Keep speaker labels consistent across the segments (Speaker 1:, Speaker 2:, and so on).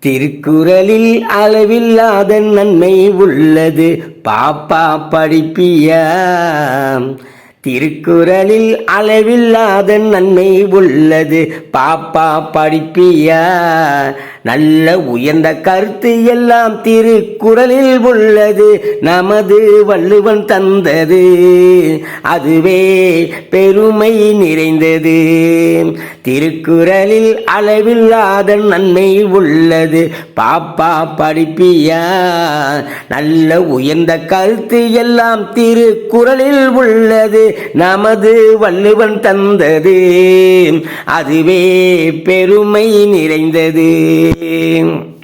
Speaker 1: திருக்குறளில் அளவில்லாத நன்மை உள்ளது. பாப்பா படிப்பியா திருக்குறளில் அளவில்லாத நன்மை உள்ளது. பாப்பா படிப்பியா நல்ல உயர்ந்த கருத்து எல்லாம் திருக்குறளில் உள்ளது. நமது வள்ளுவன் தந்தது. அதுவே பெருமை நிறைந்தது. திருக்குறளில் அளவில்லாத நன்மை உள்ளது. பாப்பா படிப்பியா? நல்ல உயர்ந்த கருத்து எல்லாம் திருக்குறளில் உள்ளது. நமது வள்ளுவன் தந்தது. அதுவே பெருமை நிறைந்தது. Eh,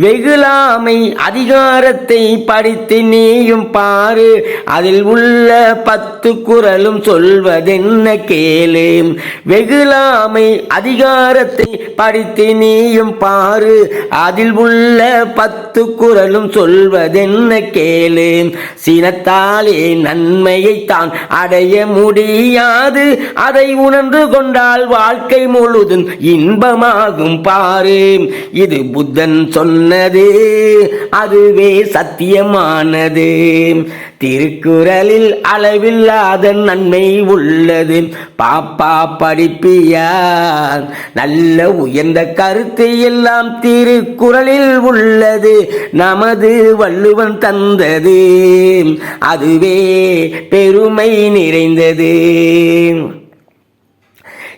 Speaker 1: வெகுளாமை அதிகாரத்தை படித்து நீயும் பாரு. அதில் உள்ள பத்து குரலும் சொல்வதென்ன கேளு. வெகுளாமை அதிகாரத்தை படித்து நீயும் பாரு. அதில் உள்ள பத்து குரலும் சொல்வதென்ன கேளு. சினத்தாலே நன்மையை தான் அடைய முடியாது. அதை உணர்ந்து கொண்டால் வாழ்க்கை முழுதும் இன்பமாகும் பாரு. இது புத்தன் சொன்ன சொன்னது அதுவே சத்தியமானது. திருக்குறளில் அளவில்லாத நன்மை உள்ளது. பாப்பா படிப்பியா நல்ல உயர்ந்த கருத்து எல்லாம் திருக்குறளில் உள்ளது. நமது வள்ளுவன் தந்தது. அதுவே பெருமை நிறைந்தது.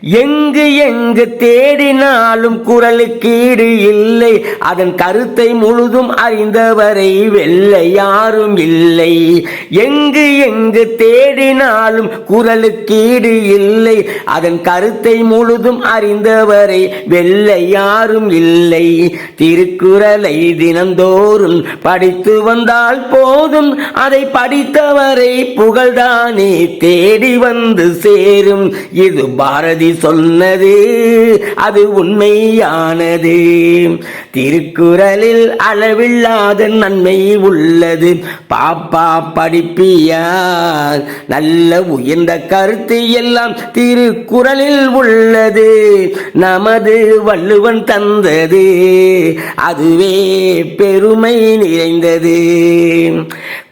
Speaker 1: எங்கு எங்கு தேடினாலும் குரலுக்கு ஈடு இல்லை. அதன் கருத்தை முழுதும் அறிந்தவரை வெல்ல யாரும் இல்லை. எங்கு எங்கு தேடினாலும் குரலுக்கு ஈடு இல்லை. அதன் கருத்தை முழுதும் அறிந்தவரை வெல்ல யாரும் இல்லை. திருக்குறளை தினந்தோறும் படித்து வந்தால் போதும். அதை படித்தவரை புகழ்தானே தேடி வந்து சேரும். இது பாரதி சொன்னது அது உண்மையானது. திருக்குறளில் அளவில்லாத நன்மை உள்ளது. பாப்பா படிப்பியார் நல்ல உயர்ந்த கருத்து எல்லாம் திருக்குறளில் உள்ளது. நமது வள்ளுவன் தந்தது அதுவே பெருமை நிறைந்தது.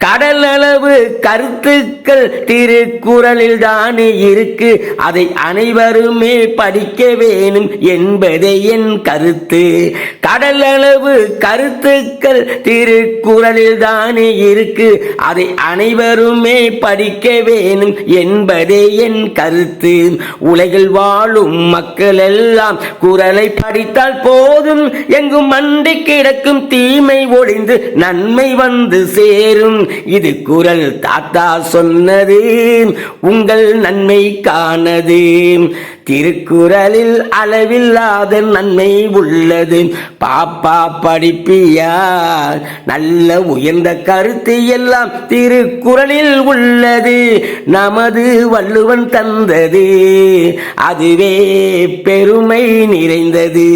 Speaker 1: கடலளவு கருத்துக்கள் திருக்குறளில் தானே இருக்கு. அதை அனைவரும் படிக்க வேணும் என்பதே என் கருத்து. கடல் அளவு கருத்துக்கள் திருக்குறளில் தானே இருக்கு. அதை அனைவருமே படிக்க வேணும் என்பதே என் கருத்து. உலகில் வாழும் மக்கள் எல்லாம் குரலை படித்தால் போதும். எங்கும் மண்டி கிடக்கும் தீமை ஒளிந்து நன்மை வந்து சேரும். இது குரல் தாத்தா சொன்னது. உங்கள் நன்மை திருக்குறளில் அளவில்லாத நன்மை உள்ளது. பாப்பா படிப்பியார். நல்ல உயர்ந்த கருத்து எல்லாம் திருக்குறளில் உள்ளது. நமது வள்ளுவன் தந்தது. அதுவே பெருமை நிறைந்தது.